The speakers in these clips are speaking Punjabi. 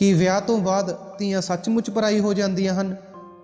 ਕਿ ਵਿਆਹ ਤੋਂ ਬਾਅਦ ਧੀਆਂ ਸੱਚਮੁੱਚ ਪਰਾਈ ਹੋ ਜਾਂਦੀਆਂ ਹਨ।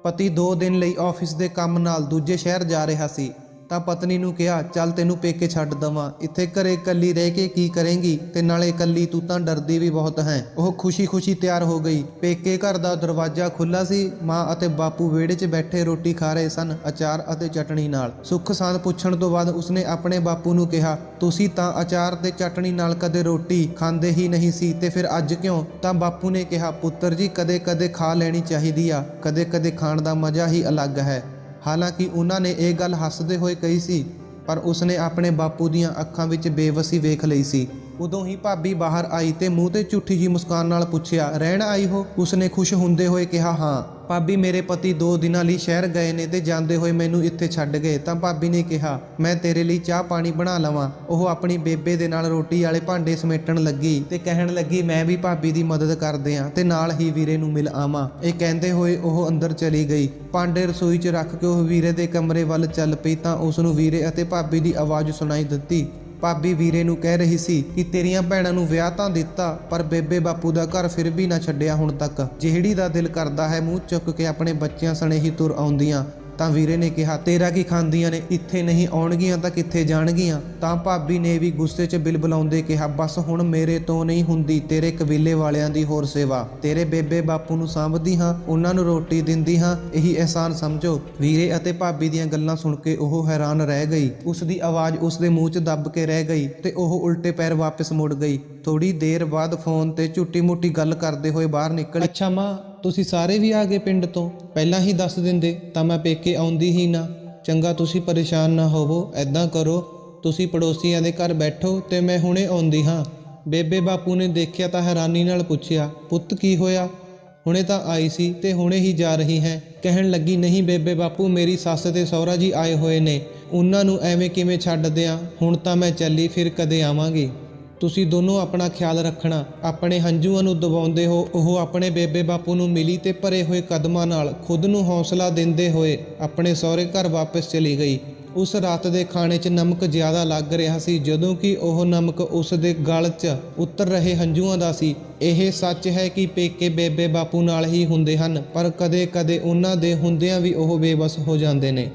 ਪਤੀ 2 ਦਿਨ ਲਈ ਆਫਿਸ ਦੇ ਕੰਮ ਨਾਲ ਦੂਜੇ ਸ਼ਹਿਰ ਜਾ ਰਿਹਾ ਸੀ। ਤਾਂ ਪਤਨੀ ਨੂੰ ਕਿਹਾ, ਚੱਲ ਤੈਨੂੰ ਪੇਕੇ ਛੱਡ ਦਵਾਂ। ਇੱਥੇ ਘਰੇ ਇਕੱਲੀ ਰਹਿ ਕੇ ਕੀ ਕਰੇਂਗੀ? ਤੇ ਨਾਲੇ ਇਕੱਲੀ ਤੂੰ ਤਾਂ ਡਰਦੀ ਵੀ ਬਹੁਤ ਹੈ। ਉਹ ਖੁਸ਼ੀ-ਖੁਸ਼ੀ ਤਿਆਰ ਹੋ ਗਈ। ਪੇਕੇ ਘਰ ਦਾ ਦਰਵਾਜ਼ਾ ਖੁੱਲਾ ਸੀ। ਮਾਂ ਅਤੇ ਬਾਪੂ ਵਿਹੜੇ 'ਚ ਬੈਠੇ ਰੋਟੀ ਖਾ ਰਹੇ ਸਨ, ਅਚਾਰ ਅਤੇ ਚਟਣੀ ਨਾਲ। ਸੁੱਖ ਸਾਂਦ ਪੁੱਛਣ ਤੋਂ ਬਾਅਦ ਉਸਨੇ ਆਪਣੇ ਬਾਪੂ ਨੂੰ ਕਿਹਾ, ਤੁਸੀਂ ਤਾਂ ਅਚਾਰ ਤੇ ਚਟਣੀ ਨਾਲ ਕਦੇ ਰੋਟੀ ਖਾਂਦੇ ਹੀ ਨਹੀਂ ਸੀ, ਤੇ ਫਿਰ ਅੱਜ ਕਿਉਂ? ਤਾਂ ਬਾਪੂ ਨੇ ਕਿਹਾ, ਪੁੱਤਰ ਜੀ, ਕਦੇ-ਕਦੇ ਖਾ ਲੈਣੀ ਚਾਹੀਦੀ ਆ। ਕਦੇ-ਕਦੇ ਖਾਣ ਦਾ ਮਜ਼ਾ ਹੀ ਅਲੱਗ ਹੈ। ਹਾਲਾਂਕਿ ਉਹਨਾਂ ਨੇ ਇਹ ਗੱਲ ਹੱਸਦੇ ਹੋਏ ਕਹੀ ਸੀ, ਪਰ ਉਸਨੇ ਆਪਣੇ ਬਾਪੂ ਦੀਆਂ ਅੱਖਾਂ ਵਿੱਚ ਬੇਵਸੀ ਵੇਖ ਲਈ ਸੀ। ਉਦੋਂ ਹੀ ਭਾਬੀ ਬਾਹਰ ਆਈ ਤੇ ਮੂੰਹ ਤੇ ਝੂਠੀ ਜੀ ਮੁਸਕਾਨ ਨਾਲ ਪੁੱਛਿਆ, ਰਹਿਣ ਆਈ ਹੋ? ਉਸਨੇ ਖੁਸ਼ ਹੁੰਦੇ ਹੋਏ ਕਿਹਾ, ਹਾਂ। ਭਾਬੀ ਮੇਰੇ ਪਤੀ 2 ਦਿਨਾਂ ਲਈ ਸ਼ਹਿਰ ਗਏ ਨੇ ਤੇ ਜਾਂਦੇ ਹੋਏ ਮੈਨੂੰ ਇੱਥੇ ਛੱਡ ਗਏ। ਤਾਂ ਭਾਬੀ ਨੇ ਕਿਹਾ, ਮੈਂ ਤੇਰੇ ਲਈ ਚਾਹ ਪਾਣੀ ਬਣਾ ਲਵਾਂ। ਉਹ ਆਪਣੀ ਬੇਬੇ ਦੇ ਨਾਲ ਰੋਟੀ ਵਾਲੇ ਭਾਂਡੇ ਸਮੇਟਣ ਲੱਗੀ ਤੇ ਕਹਿਣ ਲੱਗੀ, ਮੈਂ ਵੀ ਭਾਬੀ ਦੀ ਮਦਦ ਕਰਦੇ ਆ ਤੇ ਨਾਲ ਹੀ ਵੀਰੇ ਨੂੰ ਮਿਲ ਆਵਾਂ। ਇਹ ਕਹਿੰਦੇ ਹੋਏ ਉਹ ਅੰਦਰ ਚਲੀ ਗਈ। ਭਾਂਡੇ ਰਸੋਈ 'ਚ ਰੱਖ ਕੇ ਉਹ ਵੀਰੇ ਦੇ ਕਮਰੇ ਵੱਲ ਚੱਲ ਪਈ ਤਾਂ ਉਸ ਨੂੰ ਵੀਰੇ ਅਤੇ ਭਾਬੀ ਦੀ ਆਵਾਜ਼ ਸੁਣਾਈ ਦਿੱਤੀ। ਭਾਬੀ ਵੀਰੇ ਨੂੰ ਕਹਿ ਰਹੀ ਸੀ ਕਿ ਤੇਰੀਆਂ ਭੈਣਾਂ ਨੂੰ ਵਿਆਹ ਤਾਂ ਦਿੱਤਾ, ਪਰ ਬੇਬੇ ਬਾਪੂ ਦਾ ਘਰ ਫਿਰ ਵੀ ਨਾ ਛੱਡਿਆ ਹੁਣ ਤੱਕ। ਜਿਹੜੀ ਦਾ ਦਿਲ ਕਰਦਾ ਹੈ ਮੂੰਹ ਚੁੱਕ ਕੇ ਆਪਣੇ ਬੱਚਿਆਂ ਸਣੇ ਹੀ ਤੁਰ ਆਉਂਦੀਆਂ। ਤਾਂ ਵੀਰੇ ਨੇ ਕਿਹਾ, ਤੇਰਾ ਕੀ ਖਾਂਦੀਆਂ ਨੇ? ਇੱਥੇ ਨਹੀਂ ਆਉਣਗੀਆਂ ਤਾਂ ਕਿੱਥੇ ਜਾਣਗੀਆਂ? ਤਾਂ ਭਾਬੀ ਨੇ ਵੀ ਗੁੱਸੇ 'ਚ ਬਿਲਬਲਾਉਂਦੇ ਕਿਹਾ, ਬਸ ਹੁਣ ਮੇਰੇ ਤੋਂ ਨਹੀਂ ਹੁੰਦੀ, ਤੇਰੇ ਕਬੀਲੇ ਵਾਲਿਆਂ ਦੀ ਹੋਰ ਸੇਵਾ। ਤੇਰੇ ਬੇਬੇ ਬਾਪੂ ਨੂੰ ਸਾਂਭਦੀ ਹਾਂ, ਉਹਨਾਂ ਨੂੰ ਰੋਟੀ ਦਿੰਦੀ ਹਾਂ, ਇਹੀ ਅਹਿਸਾਨ ਸਮਝੋ। ਵੀਰੇ ਅਤੇ ਭਾਬੀ ਦੀਆਂ ਗੱਲਾਂ ਸੁਣ ਕੇ ਉਹ ਹੈਰਾਨ ਰਹਿ ਗਈ। ਉਸ ਦੀ ਆਵਾਜ਼ ਉਸ ਦੇ ਮੂੰਹ 'ਚ ਦੱਬ ਕੇ ਰਹਿ ਗਈ ਤੇ ਉਹ ਉਲਟੇ ਪੈਰ ਵਾਪਸ ਮੁੜ ਗਈ। ਥੋੜੀ ਦੇਰ ਬਾਅਦ ਫੋਨ ਤੇ ਝੂਟੀ-ਮੂਟੀ ਗੱਲ ਕਰਦੇ ਹੋਏ ਬਾਹਰ ਨਿਕਲੀ। ਅੱਛਾ ਮਾਂ ਤੁਸੀਂ ਸਾਰੇ ਵੀ ਆ ਗਏ ਪਿੰਡ ਤੋਂ, ਪਹਿਲਾਂ ਹੀ ਦੱਸ ਦਿੰਦੇ, ਤਾਂ ਮੈਂ ਪੇਕੇ ਆਉਂਦੀ ਹੀ ਨਾ। ਚੰਗਾ ਤੁਸੀਂ ਪਰੇਸ਼ਾਨ ਨਾ ਹੋਵੋ ਐਦਾਂ ਕਰੋ। ਤੁਸੀਂ ਪੜੋਸੀਆਂ ਦੇ ਘਰ ਬੈਠੋ ਤੇ ਮੈਂ ਹੁਣੇ ਆਉਂਦੀ ਹਾਂ। ਬੇਬੇ ਬਾਪੂ ਨੇ ਦੇਖਿਆ ਤਾਂ ਹੈਰਾਨੀ ਨਾਲ ਪੁੱਛਿਆ, ਪੁੱਤ ਕੀ ਹੋਇਆ? ਹੁਣੇ ਤਾਂ ਆਈ ਸੀ ਤੇ ਹੁਣੇ ਹੀ ਜਾ ਰਹੀ ਹੈ। ਕਹਿਣ ਲੱਗੀ, ਨਹੀਂ ਬੇਬੇ ਬਾਪੂ, ਮੇਰੀ ਸੱਸ ਤੇ ਸਹੁਰਾ ਜੀ ਆਏ ਹੋਏ ਨੇ। ਉਹਨਾਂ ਨੂੰ ਐਵੇਂ ਕਿਵੇਂ ਛੱਡ ਦਿਆਂ ਹੁਣ ਤਾਂ ਮੈਂ ਚੱਲੀ, ਫਿਰ ਕਦੇ ਆਵਾਂਗੀ। ਤੁਸੀਂ ਦੋਨੋਂ ਆਪਣਾ ਖਿਆਲ ਰੱਖਣਾ, ਆਪਣੇ ਹੰਝੂਆਂ ਨੂੰ ਦਬਾਉਂਦੇ ਹੋ, ਉਹ ਆਪਣੇ ਬੇਬੇ ਬਾਪੂ ਨੂੰ ਮਿਲੀ ਤੇ ਭਰੇ ਹੋਏ ਕਦਮਾਂ ਨਾਲ ਖੁਦ ਨੂੰ ਹੌਸਲਾ ਦਿੰਦੇ ਹੋਏ ਆਪਣੇ ਸਹੁਰੇ ਘਰ ਵਾਪਸ ਚਲੀ ਗਈ। ਉਸ ਰਾਤ ਦੇ ਖਾਣੇ 'ਚ ਨਮਕ ਜ਼ਿਆਦਾ ਲੱਗ ਰਿਹਾ ਸੀ, ਜਦੋਂ ਕਿ ਉਹ ਨਮਕ ਉਸ ਦੇ ਗਲ 'ਚ ਉਤਰ ਰਹੇ ਹੰਝੂਆਂ ਦਾ ਸੀ। ਇਹ ਸੱਚ ਹੈ ਕਿ ਪੇਕੇ ਬੇਬੇ ਬਾਪੂ ਨਾਲ ਹੀ ਹੁੰਦੇ ਹਨ, ਪਰ ਕਦੇ-ਕਦੇ ਉਹਨਾਂ ਦੇ ਹੁੰਦਿਆਂ ਵੀ ਉਹ ਬੇਬਸ ਹੋ ਜਾਂਦੇ ਨੇ।